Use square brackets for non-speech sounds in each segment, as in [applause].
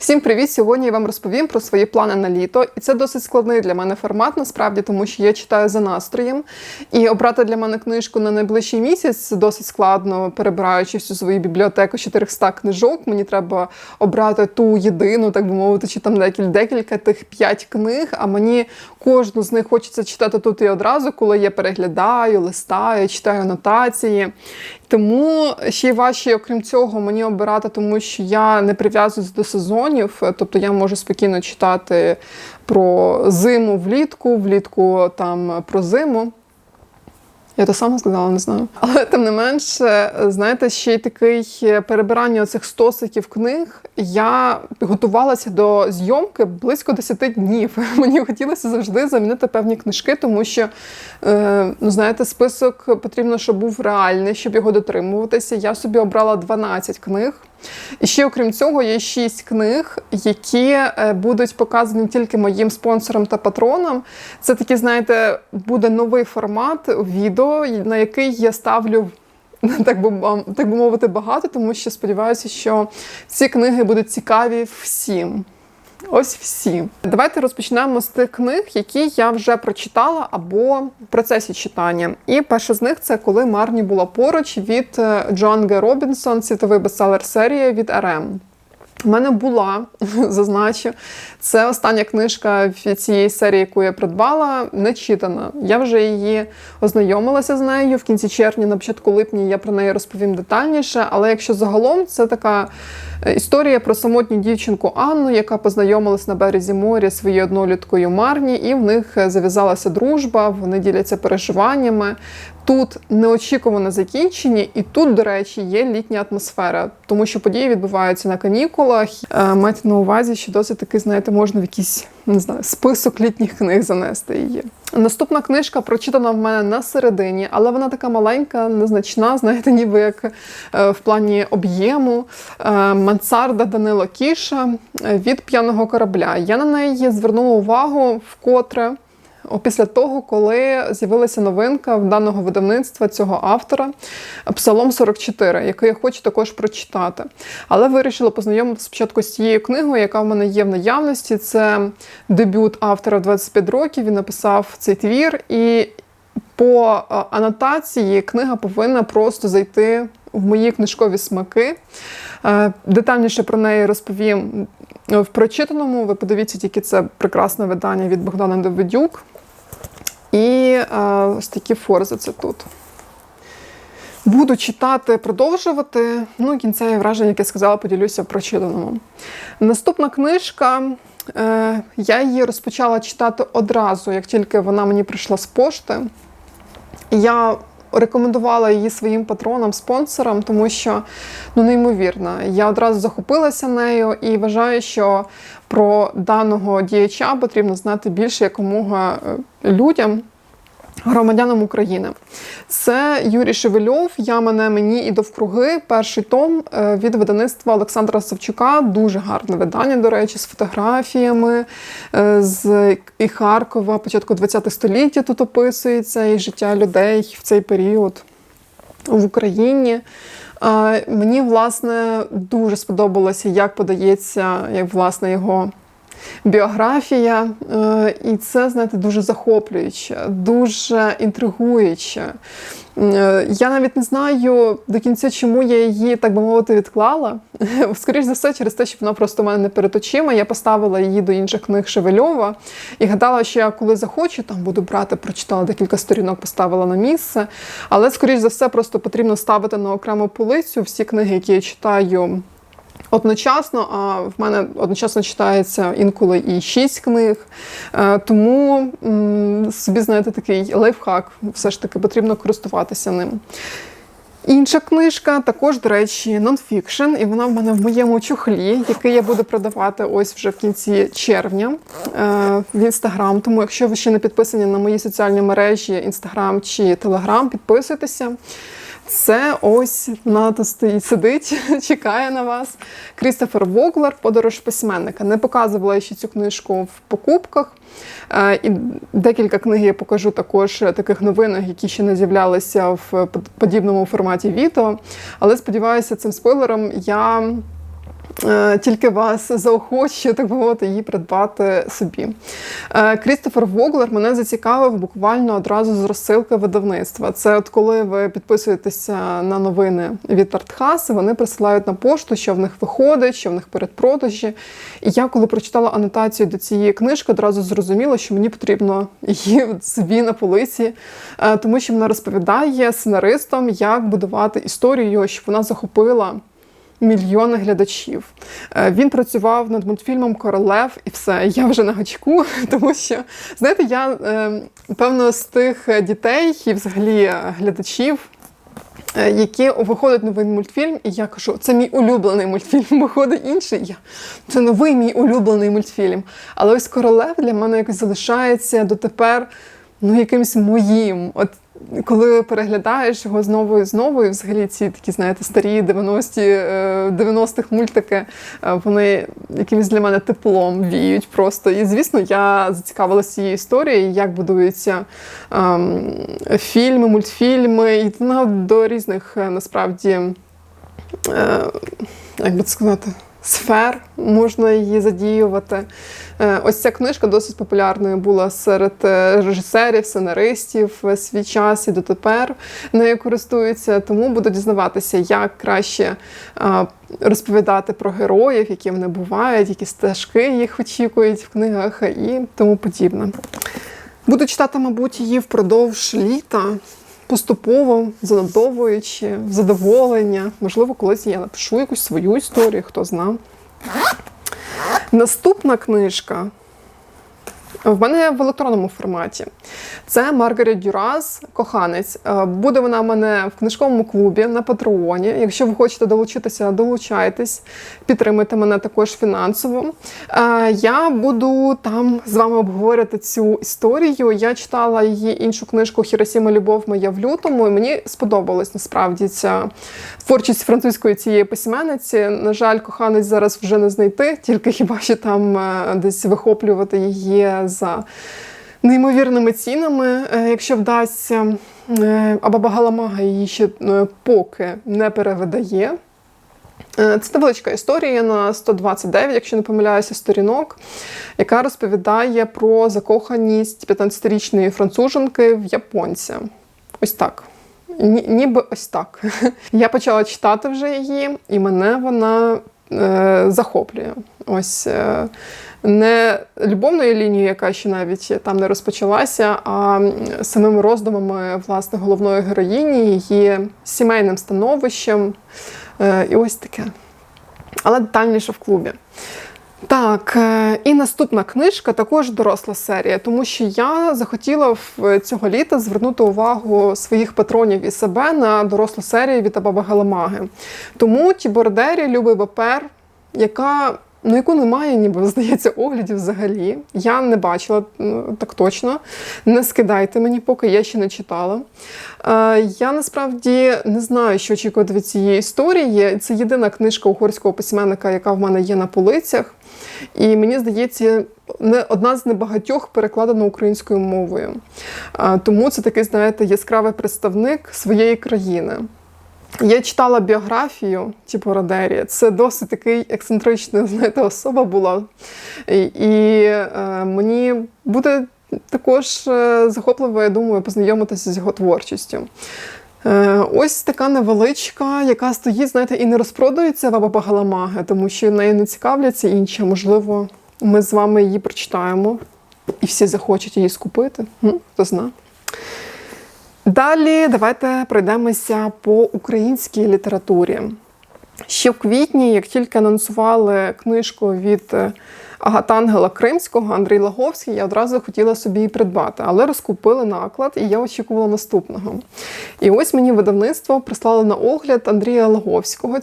Всім привіт! Сьогодні я вам розповім про свої плани на літо. І це досить складний для мене формат, насправді, тому що я читаю за настроєм. І обрати для мене книжку на найближчий місяць досить складно, перебираючи всю свою бібліотеку 400 книжок. Мені треба обрати ту єдину, так би мовити, чи там декілька, декілька тих п'ять книг. А мені кожну з них хочеться читати тут і одразу, коли я переглядаю, листаю, читаю анотації. Тому ще й важче, окрім цього, мені обирати, тому що я не прив'язуюсь до сезонів. Тобто я можу спокійно читати про зиму влітку, влітку там про зиму. Я то сама сказала, не знаю. Але тим не менше, знаєте, ще й такий перебирання цих стосиків книг. Я готувалася до зйомки близько 10 днів. [laughs] Мені хотілося завжди замінити певні книжки, тому що, е, ну знаєте, список потрібно, щоб був реальний, щоб його дотримуватися. Я собі обрала 12 книг. І ще, окрім цього, є шість книг, які е, будуть показані тільки моїм спонсорам та патронам. Це такий, знаєте, буде новий формат відео, на який я ставлю. [laughs] Так би, так би мовити, багато, тому що сподіваюся, що ці книги будуть цікаві всім. Ось всі. Давайте розпочнемо з тих книг, які я вже прочитала або в процесі читання. І перша з них це коли Марні була поруч від е, Джоан Г. Робінсон, світовий бестселер серії від РМ. У мене була, [laughs] зазначу, це остання книжка в цієї серії, яку я придбала, не читана. Я вже її ознайомилася з нею в кінці червня, на початку липня я про неї розповім детальніше. Але якщо загалом це така е, історія про самотню дівчинку Анну, яка познайомилась на березі моря своєю одноліткою Марні, і в них е, зав'язалася дружба, вони діляться переживаннями. Тут неочікуване закінчення, і тут, до речі, є літня атмосфера, тому що події відбуваються на канікулах. Е, Майте на увазі, що досить таки, знаєте, можна в якийсь не знаю, список літніх книг занести її. Наступна книжка прочитана в мене на середині, але вона така маленька, незначна, знаєте, ніби як е, в плані об'єму. Е, Мансарда Данило Кіша від п'яного корабля. Я на неї звернула увагу вкотре після того, коли з'явилася новинка в даного видавництва цього автора Псалом 44, який я хочу також прочитати. Але вирішила познайомитися спочатку з цією книгою, яка в мене є в наявності. Це дебют автора в 25 років. Він написав цей твір, і по анотації книга повинна просто зайти в мої книжкові смаки. Детальніше про неї розповім в прочитаному. Ви подивіться, тільки це прекрасне видання від Богдана Давидюк. І ось такі форзи це тут. Буду читати, продовжувати. Ну, кінцеві враження, як я сказала, поділюся прочитаному. Наступна книжка. Е, я її розпочала читати одразу, як тільки вона мені прийшла з пошти. Я рекомендувала її своїм патронам, спонсорам, тому що ну неймовірно. Я одразу захопилася нею і вважаю, що про даного діяча потрібно знати більше якомога е, людям. Громадянам України це Юрій Шевельов, Я мене мені і довкруги. Перший том е, від видавництва Олександра Савчука. Дуже гарне видання, до речі, з фотографіями е, з і Харкова, початку ХХ століття тут описується і життя людей в цей період в Україні. Мені, власне, дуже сподобалося, як подається як, власне, його біографія. Е, і це, знаєте, дуже захоплююче, дуже інтригуюче. Е, я навіть не знаю до кінця, чому я її, так би мовити, відклала. [laughs] Скоріше за все, через те, що вона просто в мене не перед очима. Я поставила її до інших книг Шевельова і гадала, що я коли захочу, там буду брати, прочитала декілька сторінок, поставила на місце. Але, скоріш за все, просто потрібно ставити на окрему полицю всі книги, які я читаю. Одночасно, а в мене одночасно читається інколи і шість книг. Е, тому собі, знаєте, такий лайфхак, все ж таки потрібно користуватися ним. Інша книжка також, до речі, нонфікшн, і вона в мене в моєму чохлі, який я буду продавати ось вже в кінці червня е, в інстаграм. Тому, якщо ви ще не підписані на мої соціальні мережі, інстаграм чи телеграм, підписуйтеся. Це ось НАТО стоїть, сидить, [laughs] чекає на вас. Крістофер Воглер, подорож письменника. Не показувала ще цю книжку в покупках. Е, і декілька книг я покажу також таких новинок, які ще не з'являлися в подібному форматі відео. Але сподіваюся, цим спойлером я Е, Тільки вас заохочую, так би мовити, її придбати собі. Е, Крістофер Воглер мене зацікавив буквально одразу з розсилки видавництва. Це от коли ви підписуєтеся на новини від Артхас, вони присилають на пошту, що в них виходить, що в них передпродажі. І я, коли прочитала анотацію до цієї книжки, одразу зрозуміла, що мені потрібно її [laughs] собі на полиці, е, тому що вона розповідає сценаристам, як будувати історію, щоб вона захопила мільйони глядачів. Е, Він працював над мультфільмом Королев і все. Я вже на гачку, [laughs] тому що знаєте, я е, певно з тих дітей і взагалі е, глядачів. Які виходить новий мультфільм, і я кажу, це мій улюблений мультфільм. [laughs] Виходить інший. Я це новий мій улюблений мультфільм. Але ось королев для мене якось залишається дотепер ну, якимось моїм. От коли переглядаєш його знову і знову, і взагалі ці такі, знаєте, старі 90-ті, е, 90-х мультики, е, вони якимось для мене теплом віють просто. І звісно, я зацікавилася цією історією, як будуються ем, фільми, мультфільми, і вона до різних е, насправді, е, як би це сказати. Сфер можна її задіювати. Е, Ось ця книжка досить популярною була серед е, режисерів, сценаристів свій час і дотепер нею користуються. Тому буду дізнаватися, як краще е, розповідати про героїв, які вони бувають, які стежки їх очікують в книгах і тому подібне. Буду читати, мабуть, її впродовж літа. Поступово занотовуючи задоволення. Можливо, колись я напишу якусь свою історію, хто зна. Наступна книжка в мене в електронному форматі. Це Маргарет Дюраз, коханець. Е, Буде вона в мене в книжковому клубі на Патреоні. Якщо ви хочете долучитися, долучайтесь, підтримуйте мене також фінансово. Е, Я буду там з вами обговорювати цю історію. Я читала її іншу книжку Хіросіма Любов моя в лютому, і мені сподобалась насправді ця творчість французької цієї письменниці. На жаль, коханець зараз вже не знайти, тільки хіба що там е, десь вихоплювати її за неймовірними цінами, е, якщо вдасться. Е, А Баба Галамага її ще е, поки не перевидає. Це невеличка історія на 129, якщо не помиляюся, сторінок, яка розповідає про закоханість 15-річної француженки в японця. Ось так. Ні, ніби ось так. [laughs] Я почала читати вже її, і мене вона захоплює. Ось е, не любовною лінією, яка ще навіть там не розпочалася, а самими роздумами власне головної героїні, її сімейним становищем. Е, і ось таке. Але детальніше в клубі. Так, е, і наступна книжка також доросла серія, тому що я захотіла в цього літа звернути увагу своїх патронів і себе на дорослу серію від Абаба Галамаги. Тому Тібордері Любий Бапер, яка на яку немає, ніби [laughs] здається, оглядів взагалі. Я не бачила ну, так точно. Не скидайте мені, поки я ще не читала. Е, я насправді не знаю, що очікувати від цієї історії. Це єдина книжка угорського письменника, яка в мене є на полицях. І мені здається, не одна з небагатьох перекладена українською мовою. Е, Тому це такий, знаєте, яскравий представник своєї країни. Я читала біографію Тіпо Родері. Це досить такий ексцентрична, знаєте, особа була. І, і е, мені буде також е, захопливо, я думаю, познайомитися з його творчістю. Е, ось така невеличка, яка стоїть, знаєте, і не розпродується в Абабагаламаги, тому що нею не цікавляться інші. Можливо, ми з вами її прочитаємо і всі захочуть її скупити. М, Хто зна. Далі давайте пройдемося по українській літературі. Ще в квітні, як тільки анонсували книжку від е, Агатангела Кримського Андрій Лаговський, я одразу хотіла собі її придбати, але розкупили наклад, і я очікувала наступного. І ось мені видавництво прислало на огляд Андрія Лаговського,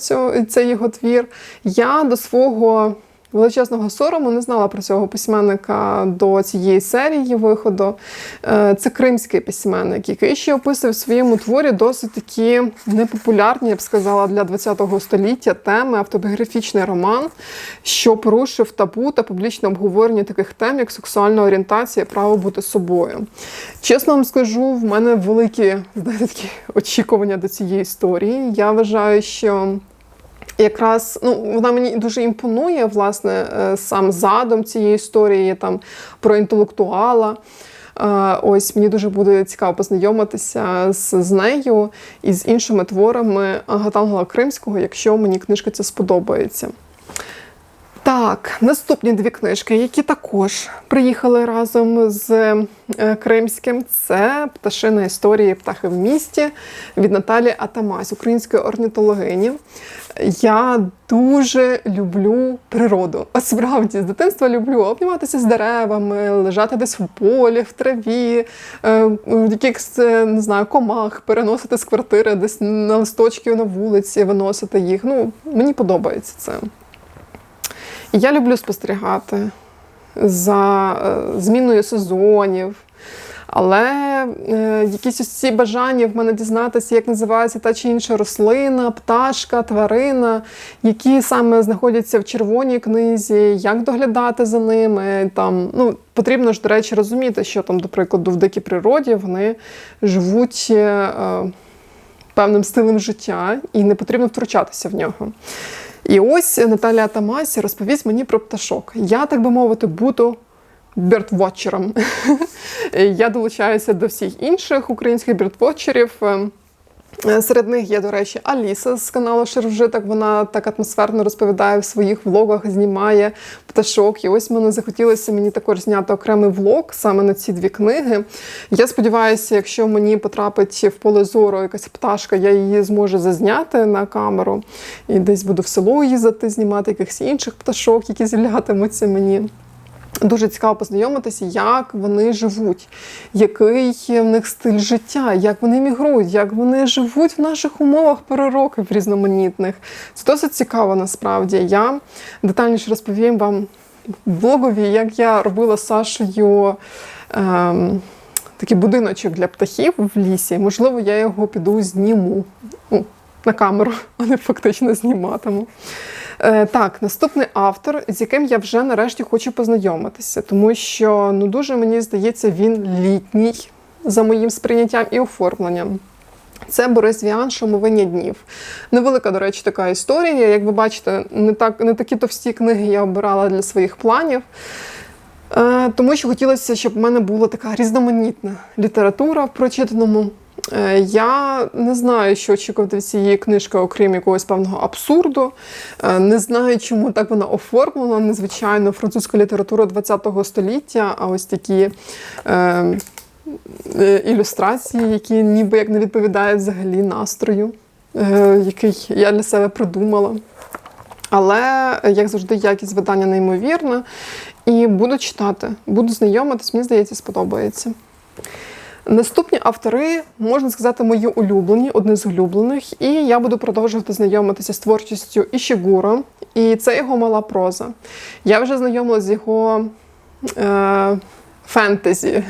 цей його твір. Я до свого величезного сорому не знала про цього письменника до цієї серії виходу. Е, Це кримський письменник, який ще описує в своєму творі досить такі непопулярні, я б сказала, для ХХ століття теми, автобіографічний роман, що порушив табу та публічне обговорення таких тем, як сексуальна орієнтація право бути собою. Чесно вам скажу, в мене великі [laughs] знаєте, такі очікування до цієї історії. Я вважаю, що якраз ну, вона мені дуже імпонує, власне, е, сам задум цієї історії там, про інтелектуала. Е, Ось мені дуже буде цікаво познайомитися з, з нею і з іншими творами Гатангела Кримського, якщо мені книжка ця сподобається. Так, наступні дві книжки, які також приїхали разом з е, Кримським, це Пташина історії птахи в місті від Наталі Атамась, української орнітологині. Я дуже люблю природу. От справді, з дитинства люблю обніматися з деревами, лежати десь в полі, в траві, е, в якихось е, не знаю, комах, переносити з квартири десь на листочки на вулиці, виносити їх. Ну, мені подобається це. Я люблю спостерігати за е, зміною сезонів. Але е, якісь ось ці бажання в мене дізнатися, як називається та чи інша рослина, пташка, тварина, які саме знаходяться в червоній книзі, як доглядати за ними. Там, ну, потрібно ж, до речі, розуміти, що там, до прикладу, в дикій природі вони живуть е, певним стилем життя, і не потрібно втручатися в нього. І ось Наталя Тамасі розповість мені про пташок. Я, так би мовити, буду бірдвотчером. [laughs] Я долучаюся до всіх інших українських бірдвотчерів. Серед них є, до речі, Аліса з каналу Шервжиток. Вона так атмосферно розповідає в своїх влогах, знімає пташок. І ось мене захотілося мені також зняти окремий влог саме на ці дві книги. Я сподіваюся, якщо мені потрапить в поле зору якась пташка, я її зможу зазняти на камеру і десь буду в село їздити, знімати якихось інших пташок, які з'являтимуться мені. Дуже цікаво познайомитися, як вони живуть, який в них стиль життя, як вони мігрують, як вони живуть в наших умовах перероків різноманітних. Це досить цікаво насправді. Я детальніше розповім вам в блогові, як я робила з Сашею. Ем, Такий будиночок для птахів в лісі. Можливо, я його піду зніму ну, на камеру, а не фактично зніматиму. Е, так, наступний автор, з яким я вже нарешті хочу познайомитися, тому що ну дуже мені здається, він літній за моїм сприйняттям і оформленням. Це Борис Віан «Шумовиння днів. Невелика, до речі, така історія. Як ви бачите, не так не такі товсті книги я обирала для своїх планів. Е, тому що хотілося, щоб в мене була така різноманітна література в прочитаному. Е, Я не знаю, що очікувати від цієї книжки, окрім якогось певного абсурду. Е, Не знаю, чому так вона оформлена. Незвичайно, французька література ХХ століття, а ось такі е, ілюстрації, які ніби як не відповідають взагалі настрою, який я для себе придумала. Але, як завжди, якість видання неймовірна. І буду читати, буду знайомитись, мені здається, сподобається. Наступні автори, можна сказати, мої улюблені, одні з улюблених, і я буду продовжувати знайомитися з творчістю Ішігуро, і це його мала проза. Я вже знайомилася з його е, фентезі,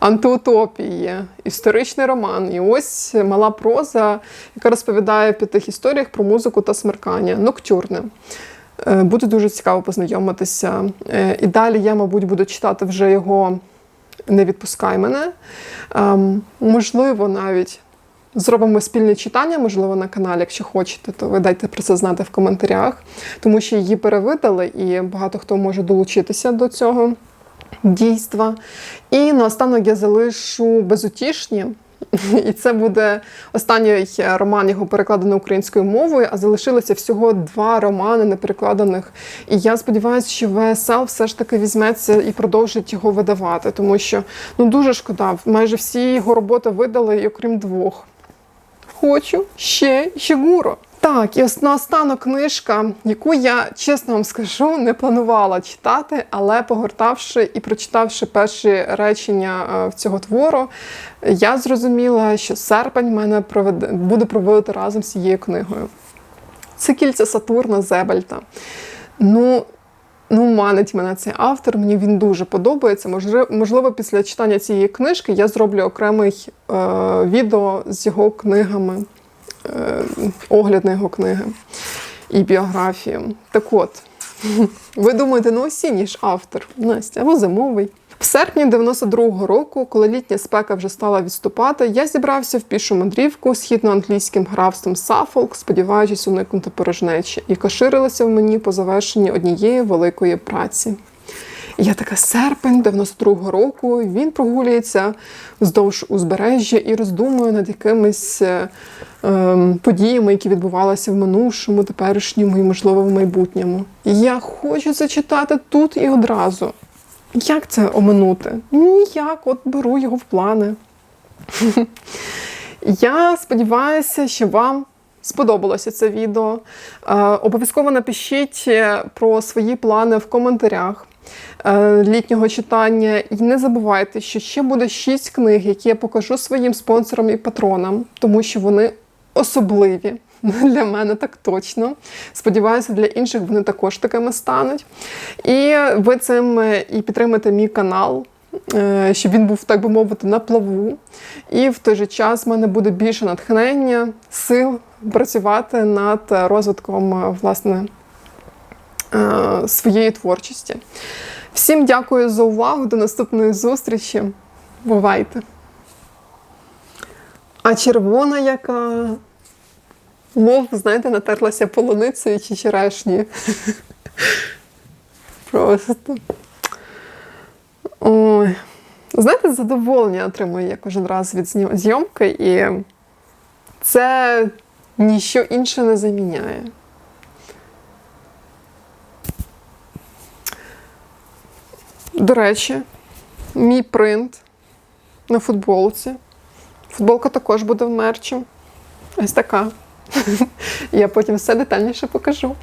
антиутопії, історичний роман. І ось мала проза, яка розповідає в п'ятих історіях про музику та смеркання, ноктюрне. Е, Буде дуже цікаво познайомитися. Е, І далі я, мабуть, буду читати вже його Не відпускай мене. Ем, Можливо, навіть зробимо спільне читання, можливо, на каналі, якщо хочете, то ви дайте про це знати в коментарях, тому що її перевидали, і багато хто може долучитися до цього дійства. І наостанок я залишу безутішні. І це буде останній роман його перекладений українською мовою, а залишилося всього два романи неперекладених. І я сподіваюся, що ВСЛ все ж таки візьметься і продовжить його видавати, тому що ну дуже шкода. Майже всі його роботи видали, окрім двох. Хочу ще Щегуро. Так, і наостанок книжка, яку я, чесно вам скажу, не планувала читати, але погортавши і прочитавши перші речення е, в цього твору, я зрозуміла, що серпень мене проведе, буде проводити разом з цією книгою. Це кільця Сатурна Зебельта. Ну, Ну, манить мене цей автор, мені він дуже подобається. Можливо, після читання цієї книжки я зроблю окремий е, відео з його книгами, огляд на його книги і біографію. Так от, [laughs] ви думаєте, ну осінній ж автор, Настя, або зимовий. В серпні 92-го року, коли літня спека вже стала відступати, я зібрався в пішу мандрівку східноанглійським графством Сафолк, сподіваючись уникнути порожнечі, яка ширилася в мені по завершенні однієї великої праці. Я така серпень 92-го року. Він прогулюється вздовж узбережжя і роздумує над якимись е, ем, подіями, які відбувалися в минувшому, теперішньому і, можливо, в майбутньому. Я хочу зачитати тут і одразу. Як це оминути? Ніяк, от беру його в плани. [laughs] Я сподіваюся, що вам сподобалося це відео. Е, Обов'язково напишіть е, про свої плани в коментарях літнього читання. І не забувайте, що ще буде 6 книг, які я покажу своїм спонсорам і патронам, тому що вони особливі. [laughs] Для мене так точно. Сподіваюся, для інших вони також такими стануть. І ви цим е, і підтримаєте мій канал, е, щоб він був, так би мовити, на плаву. І в той же час в мене буде більше натхнення, сил працювати над розвитком е, власне е, своєї творчості. Всім дякую за увагу. До наступної зустрічі. Бувайте! А червона яка. Мов, знаєте, натерлася полуницею чи черешнею. [laughs] Просто. Ой. Знаєте, задоволення отримую я кожен раз від зйомки, і це ніщо інше не заміняє. До речі, мій принт на футболці. Футболка також буде в мерчі. Ось така. [laughs] Я потім все детальніше покажу.